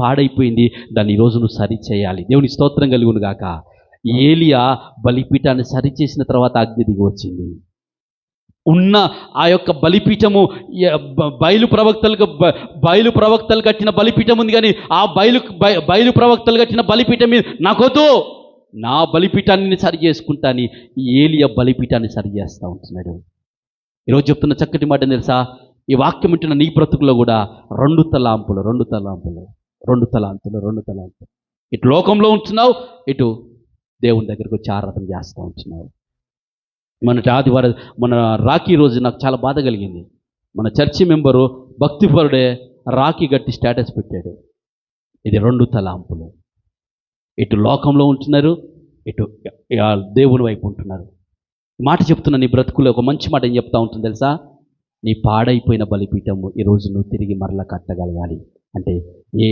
పాడైపోయింది. దాన్ని ఈరోజు నువ్వు సరి చేయాలి. దేవుని స్తోత్రం కలుగును గాక. ఏలియా బలిపీఠాన్ని సరి చేసిన తర్వాత అగ్ని దిగి వచ్చింది. ఉన్న ఆ యొక్క బలిపీఠము బయలు ప్రవక్తలకు బయలు ప్రవక్తలు కట్టిన బలిపీఠం ఉంది కానీ ఆ బయలు బయలు ప్రవక్తలు కట్టిన బలిపీఠం మీద నాకొద్దు నా బలిపీఠాన్ని సరి చేసుకుంటాని ఏలియ బలిపీఠాన్ని సరి చేస్తూ ఉంటున్నాడు. ఈరోజు చెప్తున్న చక్కటి మాట తెలుసా? ఈ వాక్యం ఉంటున్న నీ బ్రతుకులో కూడా రెండు తలాంపులు రెండు తలాంపులు. రెండు తలాంతులు రెండు తలాంతులు. ఇటు లోకంలో ఉంటున్నావు ఇటు దేవుని దగ్గరకు వచ్చి ఆరాధన చేస్తూ ఉంటున్నావు. మన ఆదివారం మన రాఖీ రోజు నాకు చాలా బాధ కలిగింది. మన చర్చి మెంబరు భక్తిపరుడే రాఖీ గట్టి స్టేటస్ పెట్టాడు. ఇది రెండు తలాంపులు. ఇటు లోకంలో ఉంటున్నారు ఇటు ఇక దేవుని వైపు ఉంటున్నారు. మాట చెప్తున్న నీ బ్రతుకులో ఒక మంచి మాట ఏం చెప్తా ఉంటుంది తెలుసా? నీ పాడైపోయిన బలిపీఠము ఈరోజు నువ్వు తిరిగి మరలా కట్టగలగాలి. అంటే ఏ